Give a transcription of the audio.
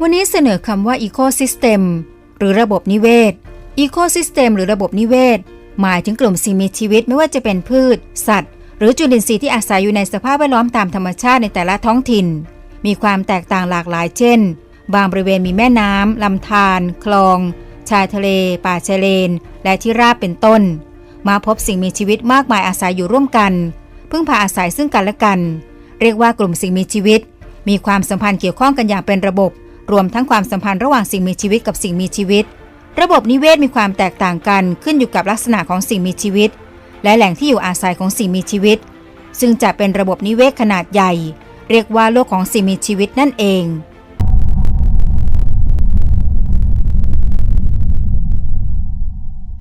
วันนี้เสนอคำว่า Ecosystem หรือระบบนิเวศ Ecosystem หรือระบบนิเวศ หมายถึงกลุ่มสิ่งมีชีวิตไม่ว่าจะเป็นพืช สัตว์ หรือจุลินทรีย์ที่อาศัยอยู่ในสภาพแวดล้อมตามธรรมชาติในแต่ละท้องถิ่น มีความแตกต่างหลากหลาย เช่น บางบริเวณมีแม่น้ำลำธารคลอง ชายทะเล ป่าชายเลน และที่ราบเป็นต้น มาพบสิ่งมีชีวิตมากมายอาศัยอยู่ร่วมกัน พึ่งพาอาศัยซึ่งกันและกัน เรียกว่ากลุ่มสิ่งมีชีวิต มีความสัมพันธ์เกี่ยวข้องกันอย่างเป็นระบบ รวมทั้งความสัมพันธ์ระหว่างสิ่งมีชีวิตกับสิ่งมีชีวิต ระบบนิเวศมีความแตกต่างกันขึ้นอยู่กับลักษณะของสิ่งมีชีวิต และแหล่งที่อยู่อาศัยของสิ่งมีชีวิต ซึ่งจะเป็นระบบนิเวศขนาดใหญ่ เรียกว่าโลกของสิ่งมีชีวิตนั่นเอง